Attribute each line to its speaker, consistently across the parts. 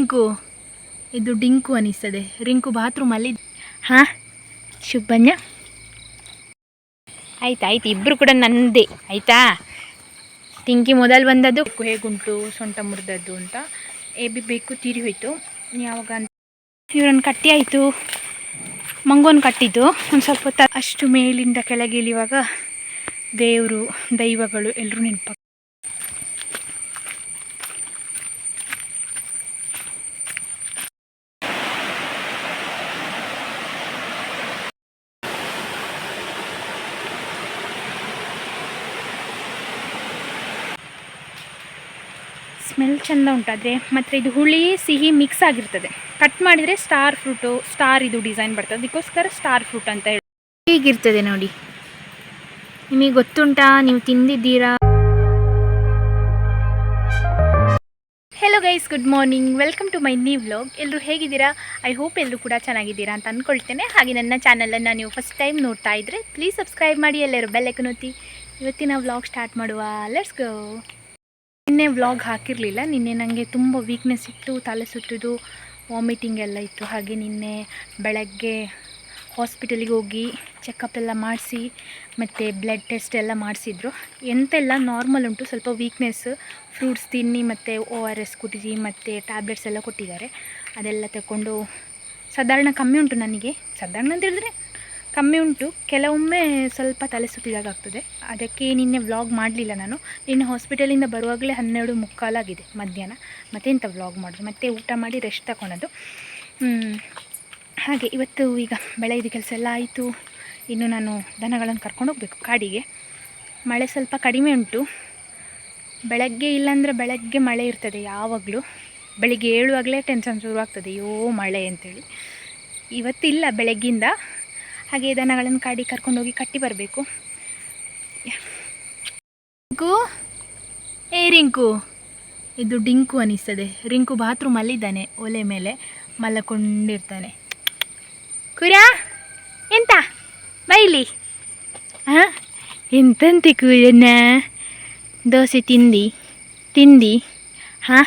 Speaker 1: ರಿಂಕು. ಇದು ಡಿಂಕು ಅನಿಸ್ತದೆ. ರಿಂಕು ಬಾತ್ರೂಮಲ್ಲಿ ಹಾಂ? ಶುಭನ್ಯ ಆಯ್ತು ಆಯ್ತು. ಇಬ್ಬರು ಕೂಡ ನನ್ನದೇ ಆಯಿತಾ? ಟಿಂಕಿ ಮೊದಲು ಬಂದದ್ದು. ಹೇಗುಂಟು ಸೊಂಟ ಮುರಿದದ್ದು ಅಂತ. ಎ ಬಿ ಬೇಕು, ತೀರಿ ಹೋಯ್ತು. ಯಾವಾಗ ಅಂತ ಕಟ್ಟಿ ಆಯಿತು. ಮಂಗೋನ್ ಕಟ್ಟಿದ್ದು. ಒಂದು ಸ್ವಲ್ಪ ಹೊತ್ತು ಅಷ್ಟು ಮೇಲಿಂದ ಕೆಳಗೆ ಇಳಿಯುವಾಗ ದೇವರು, ದೈವಗಳು ಎಲ್ಲರೂ ನೆನಪಾಗ ಸ್ಮೆಲ್ ಚೆಂದ ಉಂಟಾದರೆ ಮತ್ತು ಇದು ಹುಳಿ ಸಿಹಿ ಮಿಕ್ಸ್ ಆಗಿರ್ತದೆ. ಕಟ್ ಮಾಡಿದರೆ ಸ್ಟಾರ್ ಫ್ರೂಟು ಸ್ಟಾರ್ ಇದು ಡಿಸೈನ್ ಬರ್ತದೆ. ಅದಕ್ಕೋಸ್ಕರ ಸ್ಟಾರ್ ಫ್ರೂಟ್ ಅಂತ ಹೇಳಿ. ಹೀಗಿರ್ತದೆ ನೋಡಿ. ನಿಮಗೆ ಗೊತ್ತುಂಟಾ? ನೀವು ತಿಂದಿದ್ದೀರಾ? Hello guys good morning welcome to my new vlog ಎಲ್ಲರೂ ಹೇಗಿದ್ದೀರಾ? ಐ ಹೋಪ್ ಎಲ್ಲರೂ ಕೂಡ ಚೆನ್ನಾಗಿದ್ದೀರಾ ಅಂತ ಅಂದ್ಕೊಳ್ತೇನೆ ಹಾಗೆ ನನ್ನ ಚಾನಲನ್ನು ನೀವು ಫಸ್ಟ್ ಟೈಮ್ ನೋಡ್ತಾ ಇದ್ದರೆ ಪ್ಲೀಸ್ ಸಬ್ಸ್ಕ್ರೈಬ್ ಮಾಡಿ ಎಲ್ಲರೂ ಬೆಲ್ಲೆಕ್ಕೆ ಒತ್ತಿ. ಇವತ್ತಿನ ವ್ಲಾಗ್ ಸ್ಟಾರ್ಟ್ ಮಾಡುವ. ಲೆಟ್ಸ್ ಗೋ ನಿನ್ನೆ ವ್ಲಾಗ್ ಹಾಕಿರಲಿಲ್ಲ, ನಿನ್ನೆ ನನಗೆ ತುಂಬ ವೀಕ್ನೆಸ್ ಇತ್ತು, ತಲೆ ಸುತ್ತಿದ್ದು ವಾಮಿಟಿಂಗ್ ಎಲ್ಲ ಇತ್ತು. ಹಾಗೆ ನಿನ್ನೆ ಬೆಳಗ್ಗೆ ಹಾಸ್ಪಿಟಲಿಗೆ ಹೋಗಿ ಚೆಕಪ್ ಎಲ್ಲ ಮಾಡಿಸಿ, ಮತ್ತು ಬ್ಲಡ್ ಟೆಸ್ಟ್ ಎಲ್ಲ ಮಾಡಿಸಿದ್ರು. ಎಂತೆಲ್ಲ ನಾರ್ಮಲ್ ಉಂಟು, ಸ್ವಲ್ಪ ವೀಕ್ನೆಸ್ ಫ್ರೂಟ್ಸ್ ತಿನ್ನಿ, ಮತ್ತು ಓ ಆರ್ ಎಸ್ ಕುಡಿರಿ ಮತ್ತು ಟ್ಯಾಬ್ಲೆಟ್ಸ್ ಎಲ್ಲ ಕೊಟ್ಟಿದ್ದಾರೆ. ಅದೆಲ್ಲ ತಗೊಂಡು ಸಾಧಾರಣ ಕಮ್ಮಿ ಉಂಟು ನನಗೆ. ಸಾಧಾರಣ ಅಂತ ಹೇಳಿದ್ರೆ ಕಮ್ಮಿ ಉಂಟು. ಕೆಲವೊಮ್ಮೆ ಸ್ವಲ್ಪ ತಲೆ ಸುತ್ತಿದಾಗ ಆಗ್ತದೆ ಅದಕ್ಕೆ ನಿನ್ನೆ ವ್ಲಾಗ್ ಮಾಡಲಿಲ್ಲ ನಾನು. ನಿನ್ನೆ ಹಾಸ್ಪಿಟಲಿಂದ ಬರುವಾಗಲೇ ಹನ್ನೆರಡು ಮುಕ್ಕಾಲಾಗಿದೆ ಮಧ್ಯಾಹ್ನ. ಮತ್ತೆಂತ ವ್ಲಾಗ್ ಮಾಡೋದು? ಮತ್ತೆ ಊಟ ಮಾಡಿ ರೆಸ್ಟ್ ತಗೊಳೋದು. ಹಾಗೆ ಇವತ್ತು ಈಗ ಬೆಳಗ್ಗೆ ಕೆಲಸ ಎಲ್ಲ ಆಯಿತು. ಇನ್ನು ನಾನು ದನಗಳನ್ನು ಕರ್ಕೊಂಡು ಹೋಗಬೇಕು ಕಾಡಿಗೆ. ಮಳೆ ಸ್ವಲ್ಪ ಕಡಿಮೆ ಉಂಟು. ಬೆಳಗ್ಗೆ ಇಲ್ಲಾಂದರೆ ಬೆಳಗ್ಗೆ ಮಳೆ ಇರ್ತದೆ ಯಾವಾಗಲೂ. ಬೆಳಿಗ್ಗೆ ಏಳುವಾಗಲೇ ಟೆನ್ಷನ್ ಶುರುವಾಗ್ತದೆ. ಅಯ್ಯೋ ಮಳೆ ಅಂತೇಳಿ. ಇವತ್ತಿಲ್ಲ ಬೆಳಗ್ಗಿಂದ. ಹಾಗೆ ದನಗಳನ್ನು ಕಾಡಿ ಕರ್ಕೊಂಡೋಗಿ ಕಟ್ಟಿ ಬರಬೇಕು. ರಿಂಕು? ಏ ರಿಂಕು. ಇದು ಡಿಂಕು ಅನಿಸ್ತದೆ. ರಿಂಕು ಬಾತ್ರೂಮ್ ಅಲ್ಲಿದ್ದಾನೆ, ಒಲೆ ಮೇಲೆ ಮಲ್ಲಕೊಂಡಿರ್ತಾನೆ ಕುರಾ ಎಂತ? ಬೈಲಿ. ಹಾಂ ಎಂತಂತೆ ಕುಯ್ಯನ್ನ ದೋಸೆ ತಿಂದಿ ತಿಂದಿ. ಹಾಂ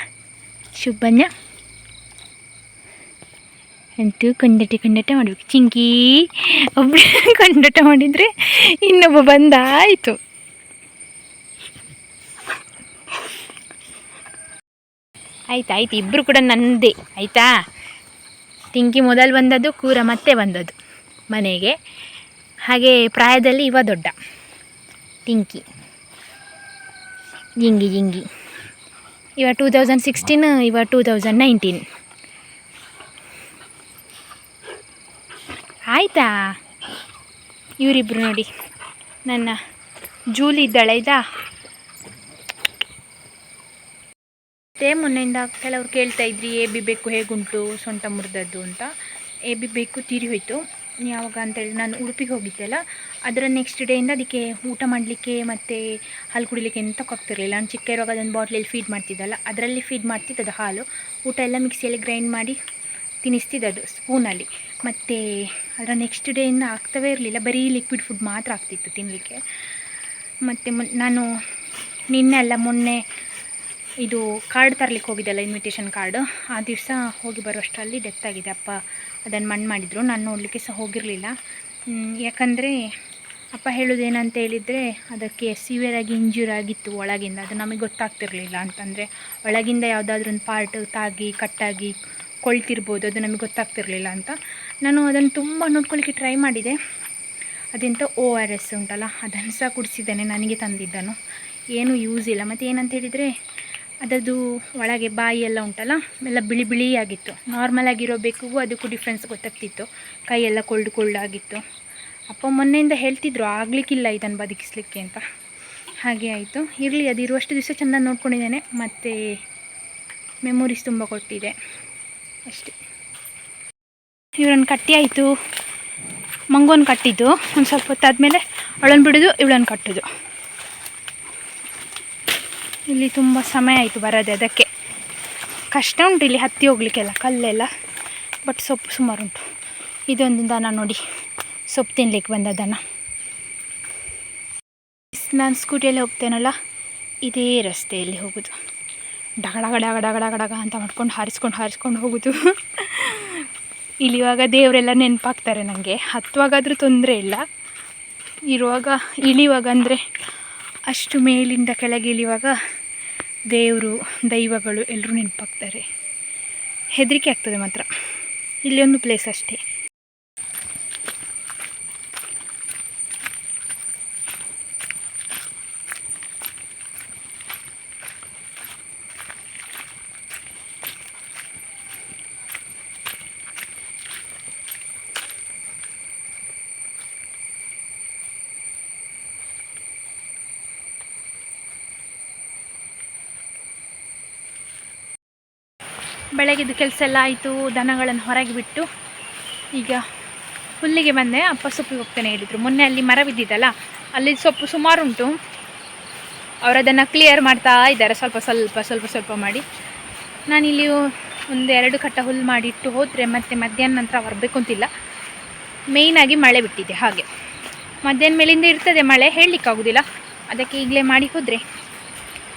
Speaker 1: ಶುಭನ್ಯ ಅಂತೂ ಕೊಂಡಟೆ ಕೊಂಡಟೆ ಮಾಡಬೇಕು ಚಿಂಕಿ. ಒಬ್ಬರು ಕಂಡಟ ಮಾಡಿದರೆ ಇನ್ನೊಬ್ಬ ಬಂದಾಯಿತು. ಆಯ್ತು ಆಯ್ತು ಇಬ್ಬರು ಕೂಡ ನನ್ನದೇ ಆಯಿತಾ? ಟಿಂಕಿ ಮೊದಲು ಬಂದದ್ದು, ಕೂರ ಮತ್ತೆ ಬಂದದ್ದು ಮನೆಗೆ. ಹಾಗೆ ಪ್ರಾಯದಲ್ಲಿ ಇವ ದೊಡ್ಡ. ಟಿಂಕಿ. ಜಿಂಗಿ ಜಿಂಗಿ. ಇವ ಟೂ ತೌಸಂಡ್ ಸಿಕ್ಸ್ಟೀನ್ ಇವ ಟೂ ತೌಸಂಡ್ ನೈನ್ಟೀನ್ ಆಯಿತಾ? ಇವರಿಬ್ಬರು ನೋಡಿ. ನನ್ನ ಜೂಲಿ ಇದ್ದಾಳೆ ಇದಾ ಮತ್ತೆ ಮೊನ್ನೆಯಿಂದ ಕೆಲವ್ರು ಕೇಳ್ತಾ ಇದ್ರಿ, ಎ ಬಿ ಬೇಕು ಹೇಗುಂಟು ಸೊಂಟ ಮುರಿದದ್ದು ಅಂತ. ಎ ಬಿ ಬೇಕು ತೀರಿ ಹೋಯಿತು. ಯಾವಾಗ ಅಂತೇಳಿ ನಾನು ಉಡುಪಿಗೆ ಹೋಗಿದ್ದೆಲ್ಲ. ಅದರ ನೆಕ್ಸ್ಟ್ ಡೇಯಿಂದ ಅದಕ್ಕೆ ಊಟ ಮಾಡಲಿಕ್ಕೆ ಮತ್ತು ಹಾಲು ಕುಡಿಲಿಕ್ಕೆ ಎಂತ ಹೋಗ್ತಿರ್ಲಿಲ್ಲ ನಾನು ಚಿಕ್ಕ ಇರುವಾಗ ಅದೊಂದು ಬಾಟ್ಲಲ್ಲಿ ಫೀಡ್ ಮಾಡ್ತಿದ್ದಲ್ಲ, ಅದರಲ್ಲಿ ಫೀಡ್ ಮಾಡ್ತಿದ್ದದು ಹಾಲು. ಊಟ ಎಲ್ಲ ಮಿಕ್ಸಿಯಲ್ಲಿ ಗ್ರೈಂಡ್ ಮಾಡಿ ತಿನ್ನಿಸ್ತಿದ್ದದು ಸ್ಪೂನಲ್ಲಿ ಮತ್ತು ಅದರ ನೆಕ್ಸ್ಟ್ ಡೇ ಡೇಯಿಂದ ಆಗ್ತವೇ ಇರಲಿಲ್ಲ. ಬರೀ ಲಿಕ್ವಿಡ್ ಫುಡ್ ಮಾತ್ರ ಆಗ್ತಿತ್ತು ತಿನ್ನಲಿಕ್ಕೆ ಮತ್ತು ನಾನು ನಿನ್ನೆ ಅಲ್ಲ, ಮೊನ್ನೆ ಇದು ಕಾರ್ಡ್ ತರಲಿಕ್ಕೆ ಹೋಗಿದ್ದೆಲ್ಲ ಇನ್ವಿಟೇಷನ್ ಕಾರ್ಡ್ ಆ ದಿವಸ ಹೋಗಿ ಬರೋಷ್ಟರಲ್ಲಿ ಡೆತ್ ಆಗಿದೆ. ಅಪ್ಪ ಅದನ್ನು ಮಣ್ಣು ಮಾಡಿದರು. ನಾನು ನೋಡಲಿಕ್ಕೆ ಸಹ ಹೋಗಿರಲಿಲ್ಲ. ಯಾಕಂದರೆ ಅಪ್ಪ ಹೇಳೋದೇನಂತ ಹೇಳಿದರೆ ಅದಕ್ಕೆ ಸಿವಿಯರ್ ಆಗಿ ಇಂಜೂರ್ ಆಗಿತ್ತು ಒಳಗಿಂದ. ಅದು ನಮಗೆ ಗೊತ್ತಾಗ್ತಿರಲಿಲ್ಲ ಅಂತಂದರೆ ಒಳಗಿಂದ ಯಾವುದಾದ್ರೂ ಒಂದು ಪಾರ್ಟ್ ತಾಗಿ ಕಟ್ಟಾಗಿ ಕೊಳ್ತಿರ್ಬೋದು ಅದು ನಮಗೆ ಗೊತ್ತಾಗ್ತಿರಲಿಲ್ಲ ಅಂತ. ನಾನು ಅದನ್ನು ತುಂಬ ನೋಡ್ಕೊಳ್ಳಿಕ್ಕೆ ಟ್ರೈ ಮಾಡಿದೆ. ಅದೆಂತ ಓ ಆರ್ ಎಸ್ ಉಂಟಲ್ಲ, ಅದನ್ನು ಸಹ ಕುಡಿಸಿದ್ದೇನೆ, ನನಗೆ ತಂದಿದ್ದನು ಏನೂ ಯೂಸ್ ಇಲ್ಲ. ಮತ್ತು ಏನಂತ ಹೇಳಿದರೆ ಅದರದ್ದು ಒಳಗೆ ಬಾಯಿ ಎಲ್ಲ ಉಂಟಲ್ಲ, ಎಲ್ಲ ಬಿಳಿ ಬಿಳಿಯಾಗಿತ್ತು ನಾರ್ಮಲ್ ಆಗಿರೋ ಬೇಕಿಗೂ ಅದಕ್ಕೂ ಡಿಫ್ರೆನ್ಸ್ ಗೊತ್ತಾಗ್ತಿತ್ತು. ಕೈಯೆಲ್ಲ ಕೊಳ್ಳು ಕೊಳ್ಳಾಗಿತ್ತು ಅಪ್ಪ ಮೊನ್ನೆಯಿಂದ ಹೇಳ್ತಿದ್ರು, ಆಗಲಿಕ್ಕಿಲ್ಲ ಇದನ್ನು ಬದುಕಿಸ್ಲಿಕ್ಕೆ ಅಂತ. ಹಾಗೆ ಆಯಿತು. ಇರಲಿ, ಅದು ಇರುವಷ್ಟು ದಿವಸ ಚೆಂದ ನೋಡ್ಕೊಂಡಿದ್ದೇನೆ. ಮತ್ತು ಮೆಮೊರೀಸ್ ತುಂಬ ಕೊಟ್ಟಿದೆ. ಅಷ್ಟೇ. ಇವ್ರನ್ನ ಕಟ್ಟಿ ಆಯಿತು ಮಂಗೋನ್ ಕಟ್ಟಿದ್ದು. ಒಂದು ಸ್ವಲ್ಪ ಹೊತ್ತಾದಮೇಲೆ ಅವಳನ್ನು ಬಿಡೋದು ಇವಳನ್ನು ಕಟ್ಟೋದು. ಇಲ್ಲಿ ತುಂಬ ಸಮಯ ಆಯಿತು ಬರೋದೆ ಅದಕ್ಕೆ. ಕಷ್ಟ ಉಂಟು ಇಲ್ಲಿ ಹತ್ತಿ ಹೋಗ್ಲಿಕ್ಕೆಲ್ಲ, ಕಲ್ಲೆಲ್ಲ. ಬಟ್ ಸೊಪ್ಪು ಸುಮಾರು ಉಂಟು. ಇದೊಂದು ದನ ನೋಡಿ. ಸೊಪ್ಪು ತಿನ್ಲಿಕ್ಕೆ ಬಂದ ದನ. ನಾನು ಸ್ಕೂಟಿಯಲ್ಲಿ ಹೋಗ್ತೇನಲ್ಲ, ಇದೇ ರಸ್ತೆಯಲ್ಲಿ ಹೋಗೋದು. ಡಗ ಗಡ ಡಗ ಡಗ ಡಗ ಡಗ ಅಂತ ಮಾಡ್ಕೊಂಡು ಹಾರಿಸ್ಕೊಂಡು ಹಾರಿಸ್ಕೊಂಡು ಹೋಗೋದು. ಇಳಿಯುವಾಗ ದೇವರೆಲ್ಲ ನೆನಪಾಗ್ತಾರೆ ನನಗೆ ಹತ್ತುವಾಗಾದರೂ ತೊಂದರೆ ಇಲ್ಲ. ಇರುವಾಗ ಇಳಿಯುವಾಗ ಅಂದರೆ ಅಷ್ಟು ಮೇಲಿಂದ ಕೆಳಗೆ ಇಳಿಯುವಾಗ ದೇವರು, ದೈವಗಳು ಎಲ್ಲರೂ ನೆನಪಾಗ್ತಾರೆ. ಹೆದರಿಕೆ ಆಗ್ತದೆ ಮಾತ್ರ. ಇಲ್ಲಿ ಒಂದು ಪ್ಲೇಸ್ ಅಷ್ಟೇ. ಬೆಳಗ್ಗೆದು ಕೆಲಸ ಎಲ್ಲ ಆಯಿತು, ದನಗಳನ್ನು ಹೊರಗೆ ಬಿಟ್ಟು ಈಗ ಹುಲ್ಲಿಗೆ ಬಂದೆ. ಅಪ್ಪ ಸೊಪ್ಪಿಗೆ ಹೋಗ್ತಾನೆ ಹೇಳಿದರು. ಮೊನ್ನೆ ಅಲ್ಲಿ ಮರ ಬಿದ್ದಿದ್ದಲ್ಲ ಅಲ್ಲಿ ಸೊಪ್ಪು ಸುಮಾರು ಉಂಟು. ಅವರು ಅದನ್ನು ಕ್ಲಿಯರ್ ಮಾಡ್ತಾ ಇದ್ದಾರೆ, ಸ್ವಲ್ಪ ಸ್ವಲ್ಪ ಸ್ವಲ್ಪ ಸ್ವಲ್ಪ ಮಾಡಿ. ನಾನಿಲ್ಲಿ ಒಂದು ಎರಡು ಕಟ್ಟ ಹುಲ್ಲು ಮಾಡಿ ಇಟ್ಟು ಹೋದರೆ ಮತ್ತೆ ಮಧ್ಯಾಹ್ನ ನಂತರ ಬರಬೇಕು ಅಂತಿಲ್ಲ. ಮೇಯ್ನಾಗಿ ಮಳೆ ಬಿಟ್ಟಿದೆ ಹಾಗೆ. ಮಧ್ಯಾಹ್ನ ಮೇಲಿಂದ ಇರ್ತದೆ ಮಳೆ, ಹೇಳಲಿಕ್ಕಾಗೋದಿಲ್ಲ. ಅದಕ್ಕೆ ಈಗಲೇ ಮಾಡಿ ಹೋದರೆ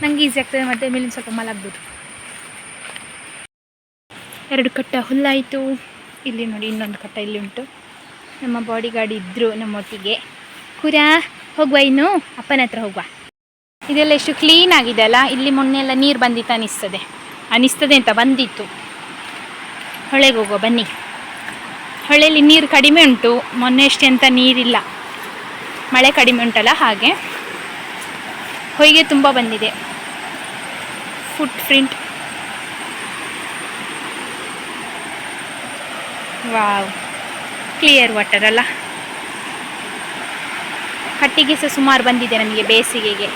Speaker 1: ನನಗೆ ಈಸಿ ಆಗ್ತದೆ, ಮಧ್ಯಾಹ್ನ ಮೇಲಿಂದ ಸ್ವಲ್ಪ ಮಲಗ್ಬೋದು ಎರಡು ಕಟ್ಟ ಹುಲ್ಲಾಯಿತು. ಇಲ್ಲಿ ನೋಡಿ ಇನ್ನೊಂದು ಕಟ್ಟ ಇಲ್ಲಿ ಉಂಟು. ನಮ್ಮ ಬಾಡಿ ಗಾರ್ಡ್ ಇದ್ದರು ನಮ್ಮೊಟ್ಟಿಗೆ ಕುರ, ಹೋಗುವ ಇನ್ನು? ಅಪ್ಪನ ಹತ್ರ ಹೋಗುವ. ಇದೆಲ್ಲ ಎಷ್ಟು ಕ್ಲೀನ್ ಆಗಿದೆ ಅಲ್ಲ? ಇಲ್ಲಿ ಮೊನ್ನೆ ಎಲ್ಲ ನೀರು ಬಂದಿತ್ತು, ಅನಿಸ್ತದೆ. ಅನಿಸ್ತದೆ ಅಂತ ಬಂದಿತ್ತು. ಹೊಳೆಗೆ ಹೋಗುವ, ಬನ್ನಿ. ಹೊಳೆಯಲ್ಲಿ ನೀರು ಕಡಿಮೆ ಉಂಟು. ಮೊನ್ನೆ ಅಷ್ಟೇ ಅಂತ ನೀರಿಲ್ಲ. ಮಳೆ ಕಡಿಮೆ ಉಂಟಲ್ಲ ಹಾಗೆ. ಹೊಯ್ಗೆ ತುಂಬ ಬಂದಿದೆ. Foot print wow clear water ಅಲ್ಲ? ಕಟ್ಟಿಗೆ ಸಹ ಸುಮಾರು ಬಂದಿದೆ ನಮಗೆ ಬೇಸಿಗೆಗೆ.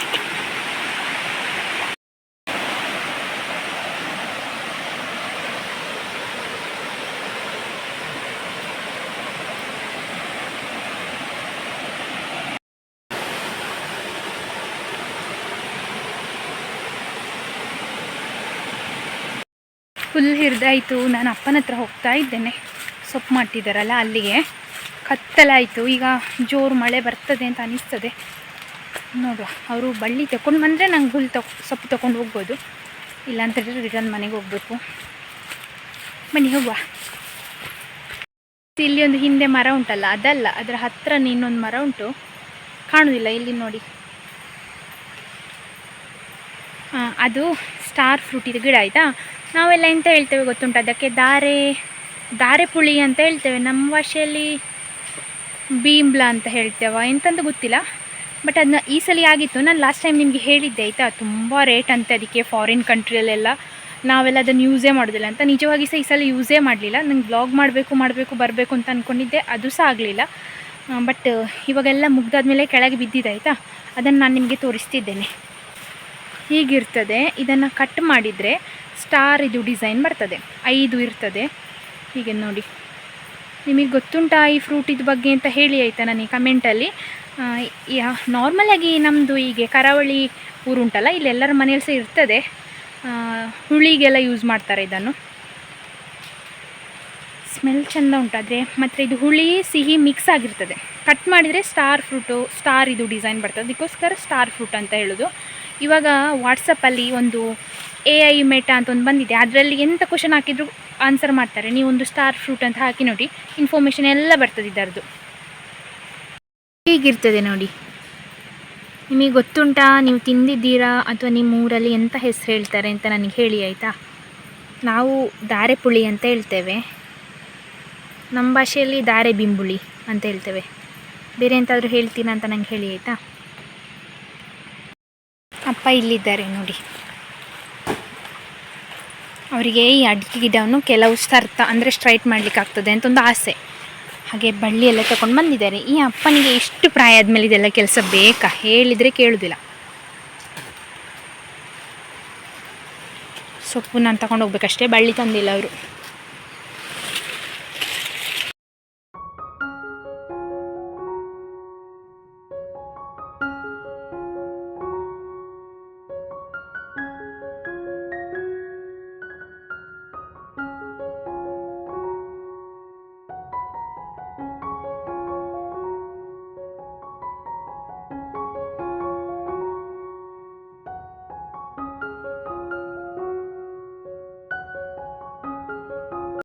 Speaker 1: ಫುಲ್ ಹಿರಿದಾಯಿತು ನಾನು ಅಪ್ಪನ ಹತ್ರ ಹೋಗ್ತಾ ಇದ್ದೇನೆ. ಸೊಪ್ಪು ಮಾಡ್ತಿದ್ದಾರಲ್ಲ ಅಲ್ಲಿಗೆ. ಕತ್ತಲಾಯಿತು. ಈಗ ಜೋರು ಮಳೆ ಬರ್ತದೆ ಅಂತ ಅನಿಸ್ತದೆ. ನೋಡುವ. ಅವರು ಬಳ್ಳಿ ತಗೊಂಡು ಬಂದರೆ ನಂಗೆ ಹುಲ್ಲು ತಕ್, ಸೊಪ್ಪು ತೊಗೊಂಡು ಹೋಗ್ಬೋದು. ಇಲ್ಲ ಅಂತ ಹೇಳಿದ್ರೆ ರಿಟರ್ನ್ ಮನೆಗೆ ಹೋಗಬೇಕು. ಬನ್ನಿ, ಹೋಗುವ. ಇಲ್ಲಿ ಒಂದು ಹಿಂದೆ ಮರ ಉಂಟಲ್ಲ, ಅದಲ್ಲ. ಅದರ ಹತ್ರ ಇನ್ನೊಂದು ಮರ ಉಂಟು. ಕಾಣುವುದಿಲ್ಲ ಇಲ್ಲಿ ನೋಡಿ. ಅದು ಸ್ಟಾರ್ ಫ್ರೂಟಿದ ಗಿಡ, ಆಯಿತಾ? ನಾವೆಲ್ಲ ಎಂತ ಹೇಳ್ತೇವೆ ಗೊತ್ತುಂಟು? ಅದಕ್ಕೆ ದಾರೆ ದಾರೆ ಪುಳಿ ಅಂತ ಹೇಳ್ತೇವೆ. ನಮ್ಮ ಭಾಷೆಯಲ್ಲಿ ಬೀಮ್ಲ ಅಂತ ಹೇಳ್ತೇವ. ಎಂತಂದು ಗೊತ್ತಿಲ್ಲ. ಬಟ್ ಅದನ್ನ ಈ ಸಲ ಆಗಿತ್ತು. ನಾನು ಲಾಸ್ಟ್ ಟೈಮ್ ನಿಮಗೆ ಹೇಳಿದ್ದೆ, ಆಯಿತಾ? ತುಂಬ ರೇಟ್ ಅಂತೆ ಅದಕ್ಕೆ ಫಾರಿನ್ ಕಂಟ್ರಿಯಲ್ಲೆಲ್ಲ ನಾವೆಲ್ಲ ಅದನ್ನು ಯೂಸೇ ಮಾಡೋದಿಲ್ಲ ಅಂತ. ನಿಜವಾಗಿ ಸಹ ಈ ಸಲ ಯೂಸೇ ಮಾಡಲಿಲ್ಲ. ನಂಗೆ ಬ್ಲಾಗ್ ಮಾಡಬೇಕು ಮಾಡಬೇಕು, ಬರಬೇಕು ಅಂತ ಅಂದ್ಕೊಂಡಿದ್ದೆ ಅದು ಸಹ ಆಗಲಿಲ್ಲ. ಬಟ್ ಇವಾಗೆಲ್ಲ ಮುಗ್ದಾದ್ಮೇಲೆ ಕೆಳಗೆ ಬಿದ್ದಿದೆ, ಆಯಿತಾ? ಅದನ್ನು ನಾನು ನಿಮಗೆ ತೋರಿಸ್ತಿದ್ದೇನೆ. ಹೀಗಿರ್ತದೆ. ಇದನ್ನು ಕಟ್ ಮಾಡಿದರೆ ಸ್ಟಾರ್ ಇದು ಡಿಸೈನ್ ಬರ್ತದೆ. ಐದು ಇರ್ತದೆ. ಹೀಗೆ ನೋಡಿ. ನಿಮಗೆ ಗೊತ್ತುಂಟಾ ಈ ಫ್ರೂಟಿದ ಬಗ್ಗೆ ಅಂತ ಹೇಳಿ ಆಯಿತಾ ನನಗೆ ಕಮೆಂಟಲ್ಲಿ ನಾರ್ಮಲಾಗಿ ನಮ್ಮದು ಹೀಗೆ ಕರಾವಳಿ ಊರುಂಟಲ್ಲ ಇಲ್ಲೆಲ್ಲರ ಮನೇಲಿ ಸಹ ಇರ್ತದೆ. ಹುಳಿಗೆಲ್ಲ ಯೂಸ್ ಮಾಡ್ತಾರೆ ಇದನ್ನು. ಸ್ಮೆಲ್ ಚೆಂದ ಉಂಟಾದರೆ, ಮತ್ತು ಇದು ಹುಳಿ, ಸಿಹಿ ಮಿಕ್ಸ್ ಆಗಿರ್ತದೆ. ಕಟ್ ಮಾಡಿದರೆ ಸ್ಟಾರ್ ಫ್ರೂಟು ಸ್ಟಾರ್ ಇದು ಡಿಸೈನ್ ಬರ್ತದೆ. ಅದಕ್ಕೋಸ್ಕರ ಸ್ಟಾರ್ ಫ್ರೂಟ್ ಅಂತ ಹೇಳೋದು. ಇವಾಗ ವಾಟ್ಸಪ್ಪಲ್ಲಿ ಒಂದು ಎ ಐ ಮೆಟಾ ಅಂತ ಒಂದು ಬಂದಿದೆ. ಅದರಲ್ಲಿ ಎಂಥ ಕ್ವಶನ್ ಹಾಕಿದ್ರು? ಆನ್ಸರ್ ಮಾಡ್ತಾರೆ. ನೀವು ಒಂದು ಸ್ಟಾರ್ ಫ್ರೂಟ್ ಅಂತ ಹಾಕಿ ನೋಡಿ ಇನ್ಫಾರ್ಮೇಷನ್ ಎಲ್ಲ ಬರ್ತದೆ ಇದರದ್ದು. ಹೀಗಿರ್ತದೆ ನೋಡಿ? ನಿಮಗೆ ಗೊತ್ತುಂಟಾ? ನೀವು ತಿಂದಿದ್ದೀರಾ? ಅಥವಾ ನಿಮ್ಮ ಊರಲ್ಲಿ ಎಂಥ ಹೆಸರು ಹೇಳ್ತಾರೆ ಅಂತ ನನಗೆ ಹೇಳಿ ಆಯಿತಾ? ನಾವು ದಾರೆ ಪುಳಿ ಅಂತ ಹೇಳ್ತೇವೆ. ನಮ್ಮ ಭಾಷೆಯಲ್ಲಿ ದಾರೆ ಬಿಂಬುಳಿ ಅಂತ ಹೇಳ್ತೇವೆ. ಬೇರೆ ಎಂತಾದರೂ ಹೇಳ್ತೀರಾ ಅಂತ ನಂಗೆ ಹೇಳಿ ಆಯಿತಾ? ಅಪ್ಪ ಇಲ್ಲಿದ್ದಾರೆ ನೋಡಿ. ಅವರಿಗೆ ಈ ಅಡಿಕೆ ಗಿಡವನ್ನು ಕೆಲವು ಸರ್ತ ಅಂದರೆ ಸ್ಟ್ರೈಟ್ ಮಾಡಲಿಕ್ಕೆ ಆಗ್ತದೆ ಅಂತ ಒಂದು ಆಸೆ. ಹಾಗೆ ಬಳ್ಳಿ ಎಲ್ಲ ತಗೊಂಡು ಬಂದಿದ್ದಾರೆ. ಈ ಅಪ್ಪನಿಗೆ ಇಷ್ಟು ಪ್ರಾಯ ಆದಮೇಲೆ ಇದೆಲ್ಲ ಕೆಲಸ ಬೇಕಾ? ಹೇಳಿದರೆ ಕೇಳೋದಿಲ್ಲ. ಸೊಪ್ಪು ನಾನು ತಗೊಂಡು ಹೋಗ್ಬೇಕಷ್ಟೇ. ಬಳ್ಳಿ ತಂದಿಲ್ಲ ಅವರು.